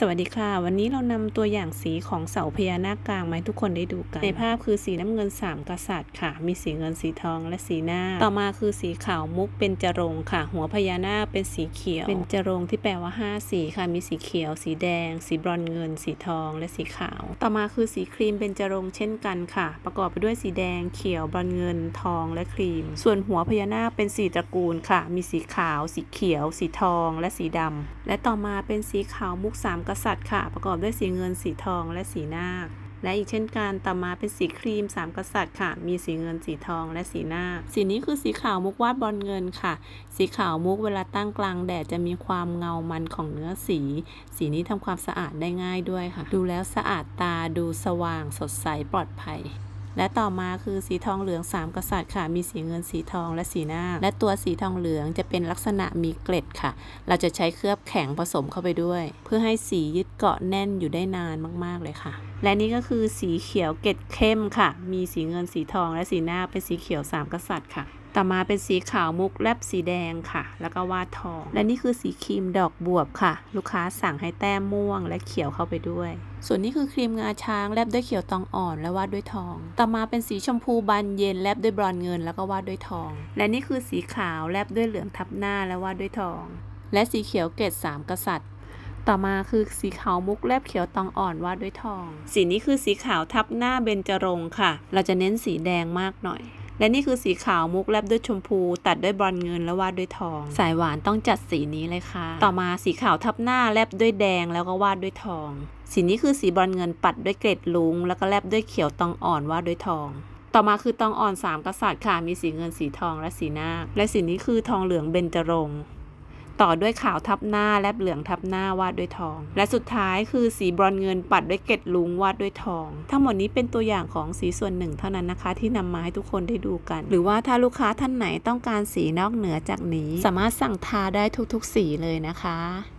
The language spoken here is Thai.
สวัสดีค่ะ วันนี้เรานำตัวอย่างสีของเสาพญานาคกลางมาให้ทุกคนได้ดูกัน ในภาพคือสีน้ำเงินสามกษัตริย์ค่ะ มีสีเงินสีทองและสีหน้า ต่อมาคือสีขาวมุกเป็นจรงค่ะ หัวพญานาคเป็นสีเขียว เป็นจรงที่แปลว่าห้าสีค่ะ มีสีเขียว สีแดง สีบรอนเงิน สีทอง และสีขาว ต่อมาคือสีครีมเป็นจรงเช่นกันค่ะ ประกอบไปด้วยสีแดงเขียวบรอนเงิน ทองและครีม ส่วนหัวพญานาคเป็นสีตระกูลค่ะ มีสีขาว สีเขียว สีทอง และสีดำและต่อมาเป็นสีขาวมุกสามกษัตริย์ค่ะ ประกอบด้วยสีเงินสีทองและสีนาคและอีกเช่นกันต่อมาเป็นสีครีมสามกษัตริย์ค่ะ มีสีเงินสีทองและสีนาสีนี้คือสีขาวมุกวาดบอลเงินค่ะ สีขาวมุกเวลาตั้งกลางแดดจะมีความเงามันของเนื้อสี สีนี้ทำความสะอาดได้ง่ายด้วยค่ะ ดูแล้วสะอาดตาดูสว่างสดใสปลอดภัย และต่อมาคือสีทองเหลืองสามกษัตริย์ค่ะ มีสีเงินสีทองและสีนาและตัวสีทองเหลืองจะเป็นลักษณะมีเกล็ดค่ะ เราจะใช้เคลือบแข็งผสมเข้าไปด้วย เพื่อให้สียึดเกาะแน่นอยู่ได้นานมากๆเลยค่ะ และนี่ก็คือสีเขียวเกล็ดเข้มค่ะ มีสีเงินสีทองและสีหน้าเป็นสีเขียวสามกษัตริย์ค่ะต่อมาเป็นสีขาวมุกแลบสีแดงค่ะ แล้วก็วาดทอง และนี่คือสีครีมดอกบวบค่ะ ลูกค้าสั่งให้แต้มม่วงและเขียวเข้าไปด้วย ส่วนนี้คือครีมงาช้างแลบด้วยเขียวตองอ่อนและวาดด้วยทอง ต่อมาเป็นสีชมพูบานเย็นแลบด้วยบรอนเงินแล้วก็วาดด้วยทอง และนี่คือสีขาวแลบด้วยเหลืองทับหน้าและวาดด้วยทอง และสีเขียวเกล็ดสามกษัตริย์ ต่อมาคือสีขาวมุกแลบเขียวตองอ่อนวาดด้วยทอง สีนี้คือสีขาวทับหน้าเบญจรงค์ค่ะ เราจะเน้นสีแดงมากหน่อย และนี่คือสีขาวมุกแลบด้วยชมพู ตัดด้วยบรอนซ์เงินและวาดด้วยทอง สายหวานต้องจัดสีนี้เลยค่ะ ต่อมาสีขาวทับหน้าแลบด้วยแดงแล้วก็วาดด้วยทอง สีนี้คือสีบรอนซ์เงินปัดด้วยเกล็ดลุงแล้วก็แลบด้วยเขียวตองอ่อนวาดด้วยทองต่อมาคือตองอ่อนสามกษัตริย์ค่ะ มีสีเงินสีทองและสีนาคและสีนี้คือทองเหลืองเบญจรงค์ ต่อด้วยขาวทับหน้าและเหลืองทับหน้าวาดด้วยทอง และสุดท้ายคือสีบรอนเงินปัดด้วยเกล็ดลุงวาดด้วยทอง ทั้งหมดนี้เป็นตัวอย่างของสีส่วนหนึ่งเท่านั้นนะคะ ที่นำมาให้ทุกคนได้ดูกัน หรือว่าถ้าลูกค้าท่านไหนต้องการสีนอกเหนือจากนี้ สามารถสั่งทาได้ทุกๆ สีเลยนะคะ